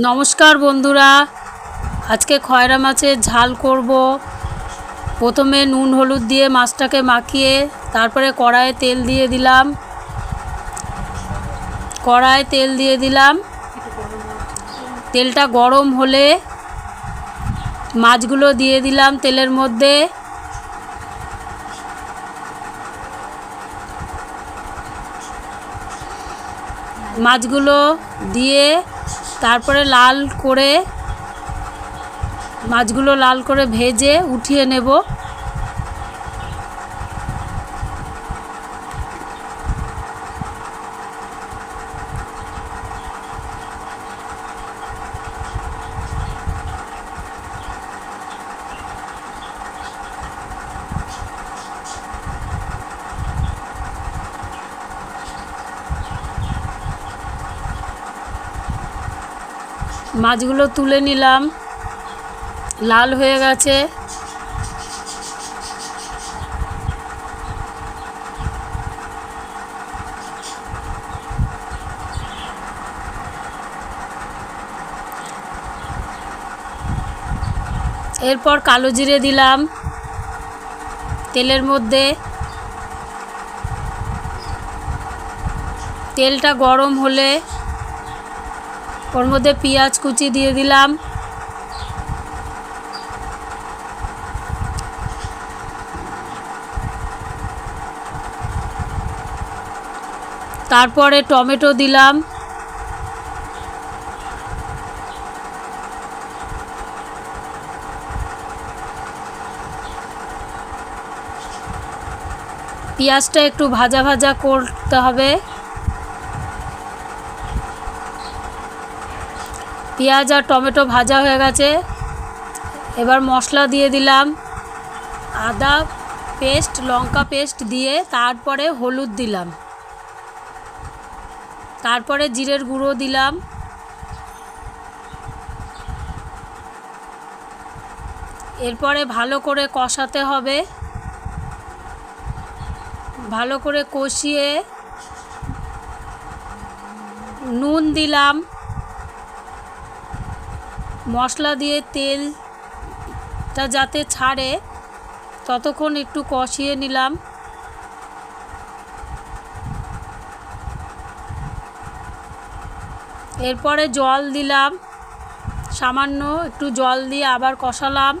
নমস্কার বন্ধুরা। আজকে খয়রা মাছের ঝাল করব। প্রথমে নুন হলুদ দিয়ে মাছটাকে মাখিয়ে তারপরে কড়াইয়ে তেল দিয়ে দিলাম। কড়ায় তেল দিয়ে দিলাম। তেলটা গরম হলে মাছগুলো দিয়ে দিলাম তেলের মধ্যে। মাছগুলো দিয়ে তারপরে লাল করে মাছগুলো লাল করে ভেজে উঠিয়ে নেব। মাছগুলো তুলে নিলাম। লাল হয়ে গেছে। এরপর কালো জিরে দিলাম তেলের মধ্যে। তেলটা গরম হলে ওর মধ্যে পেঁয়াজ কুচি দিয়ে দিলাম। তারপরে টমেটো দিলাম। পেঁয়াজটা একটু ভাজা ভাজা করতে হবে। পেঁয়াজ আর টমেটো ভাজা হয়ে গেছে। এবার মশলা দিয়ে দিলাম। আদা পেস্ট, লঙ্কা পেস্ট দিয়ে তারপরে হলুদ দিলাম। তারপরে জিরের গুঁড়ো দিলাম। এরপরে ভালো করে কষাতে হবে। ভালো করে কষিয়ে নুন দিলাম। মশলা দিয়ে তেলটা যাতে ছাড়ে, ততক্ষণ একটু কষিয়ে নিলাম। এরপরে জল দিলাম। সামান্য একটু জল দিয়ে আবার কষালাম।